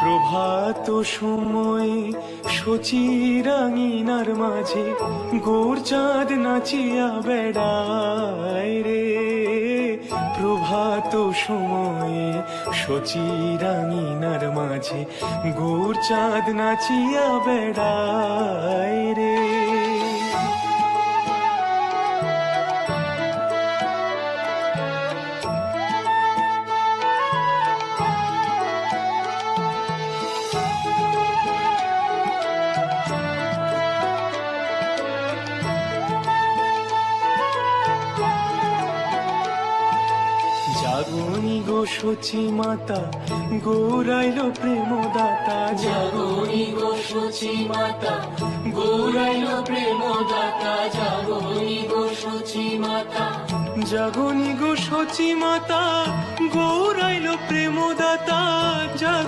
প্রভাত সময়ে সচিরাঙিনার মাঝে গোর চাঁদ নাচিয়া বেড়ায় রে। প্রভাত সময়ে সচি রাঙিনার মাঝে গোর চাঁদ নাচিয়া বেড়ায় জাগনি গো সচি মাতা, গৌরাইল প্রেমদাতা, জাগুন গো সচি মাতা, গৌরাইল প্রেম দাতা জাগরি গো সচি মাতা, জাগনি গো সচি মাতা, গৌরাইল প্রেমদাতা।